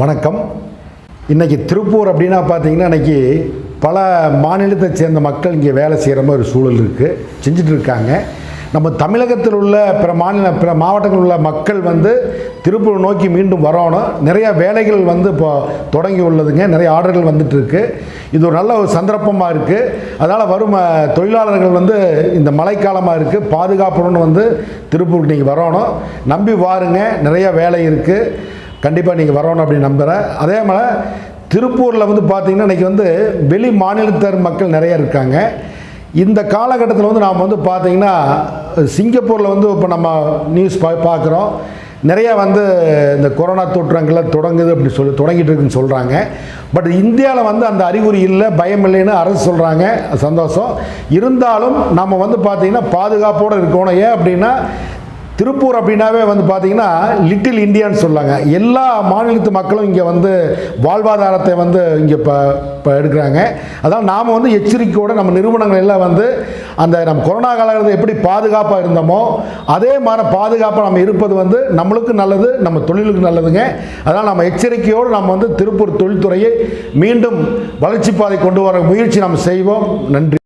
வணக்கம். இன்றைக்கி திருப்பூர் அப்படின்னா பார்த்தீங்கன்னா இன்றைக்கி பல மாநிலத்தை சேர்ந்த மக்கள் இங்கே வேலை செய்கிற மாதிரி ஒரு சூழல் இருக்குது செஞ்சுட்டு இருக்காங்க. நம்ம தமிழகத்தில் உள்ள பிற மாநில பிற மாவட்டங்களில் உள்ள மக்கள் வந்து திருப்பூர் நோக்கி மீண்டும் வரணும். நிறையா வேலைகள் வந்து இப்போ தொடங்கி உள்ளதுங்க. நிறைய ஆர்டர்கள் வந்துட்டுருக்கு இது ஒரு நல்ல ஒரு சந்தர்ப்பமாக இருக்குது அதனால் வரும் தொழிலாளர்கள் வந்து இந்த மழைக்காலமாக இருக்குது பாதுகாப்புடன் வந்து திருப்பூருக்கு நீங்கள் வரணும். நம்பி வாருங்க. நிறையா வேலை இருக்குது கண்டிப்பாக நீங்கள் வரணும் அப்படின்னு நம்புகிறேன் அதே மாதிரி திருப்பூரில் வந்து பார்த்தீங்கன்னா இன்றைக்கி வந்து வெளி மாநிலத்தர் மக்கள் நிறைய இருக்காங்க. இந்த காலகட்டத்தில் வந்து நாம் வந்து பார்த்தீங்கன்னா சிங்கப்பூரில் வந்து இப்போ நம்ம நியூஸ் பா பார்க்குறோம் நிறைய வந்து இந்த கொரோனா தொற்றங்களை தொடங்குது அப்படி சொல்லி தொடங்கிட்டு இருக்குன்னு சொல்கிறாங்க பட் இந்தியாவில் வந்து அந்த அறிகுறி இல்லை பயம் இல்லைன்னு அரசு சொல்கிறாங்க சந்தோஷம். இருந்தாலும் நம்ம வந்து பார்த்திங்கன்னா பாதுகாப்போடு இருக்கணும். ஏன் அப்படின்னா திருப்பூர் அப்படின்னாவே வந்து பார்த்தீங்கன்னா லிட்டில் இந்தியான்னு சொல்லுவாங்க எல்லா மாநிலத்து மக்களும் இங்கே வந்து வாழ்வாதாரத்தை வந்து இங்கே இப்போ இப்போ எடுக்கிறாங்க. அதான் நாம் வந்து எச்சரிக்கையோடு நம்ம நிறுவனங்கள் எல்லாம் வந்து அந்த நம்ம கொரோனா காலகட்டத்தில் எப்படி பாதுகாப்பாக இருந்தோமோ அதே மாதிரி பாதுகாப்பாக நம்ம இருப்பது வந்து நம்மளுக்கு நல்லது நம்ம தொழிலுக்கு நல்லதுங்க. அதனால் நம்ம எச்சரிக்கையோடு நம்ம வந்து திருப்பூர் தொழில்துறையை மீண்டும் வளர்ச்சி பாதை கொண்டு வர முயற்சி நம்ம செய்வோம். நன்றி.